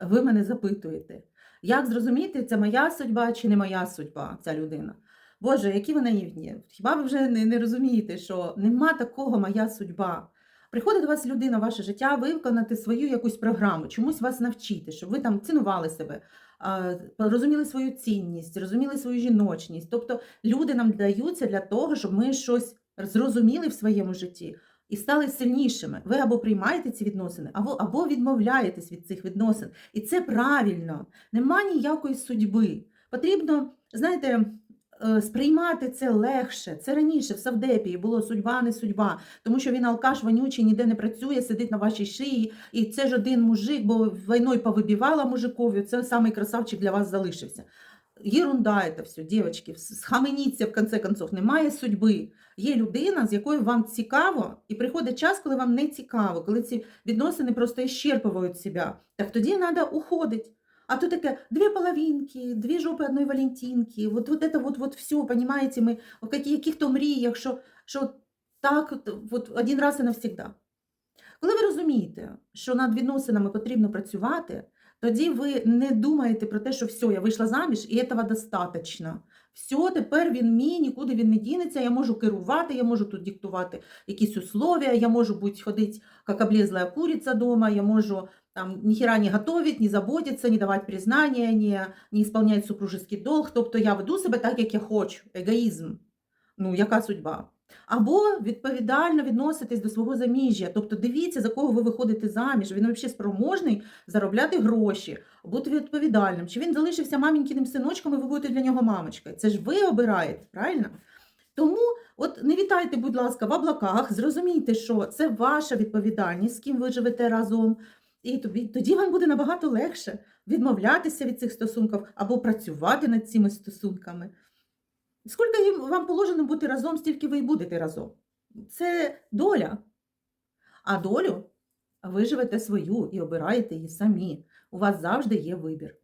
ви мене запитуєте, як зрозуміти, це моя судьба чи не моя судьба, ця людина? Боже, які ви наївні. Хіба ви вже не, не розумієте, що нема такого моя судьба? Приходить до вас людина ваше життя виконати свою якусь програму, чомусь вас навчити, щоб ви там цінували себе, розуміли свою цінність, розуміли свою жіночність. Тобто люди нам даються для того, щоб ми щось зрозуміли в своєму житті і стали сильнішими. Ви або приймаєте ці відносини, або, або відмовляєтесь від цих відносин. І це правильно. Нема ніякої судьби. Потрібно, знаєте, е, сприймати це легше. Це раніше в Савдепії було судьба, не судьба, тому що він алкаш вонючий, ніде не працює, сидить на вашій шиї, і це ж один мужик, бо війною повибивала мужикові, це самий красавчик для вас залишився. Єрунда це все, дівчатки, схаменіться в конце концов, немає судьби. Є людина, з якою вам цікаво, і приходить час, коли вам не цікаво, коли ці відносини просто іщерпують себе. Так тоді треба уходити. А то таке дві половинки, дві жопи одної Валентинки, вот, вот это вот, вот все, понимаете, ми в яких-то мріях, що, що так от, от один раз і навсегда. Коли ви розумієте, що над відносинами потрібно працювати, тоді ви не думаєте про те, що все, я вийшла заміж, і цього достатньо. Все, тепер він мій, нікуди він не дінеться, я можу керувати, я можу тут диктувати якісь условия, я можу бути ходити, як облезла куриця дома, я можу там ніхіра не готовить, не заботиться, не давати признання, не, не исполняти супружеский долг. Тобто я веду себе так, як я хочу. Егоїзм. Ну, яка судьба? Або відповідально відноситись до свого заміжжя. Тобто дивіться, за кого ви виходите заміж. Він взагалі спроможний заробляти гроші, бути відповідальним. Чи він залишився мамінькиним синочком, і ви будете для нього мамочкою? Це ж ви обираєте, правильно? Тому от не вітайте, будь ласка, в облаках, зрозумійте, що це ваша відповідальність, з ким ви живете разом. І тоді вам буде набагато легше відмовлятися від цих стосунків або працювати над цими стосунками. Скільки вам положено бути разом, стільки ви і будете разом. Це доля. А долю ви живете свою і обираєте її самі. У вас завжди є вибір.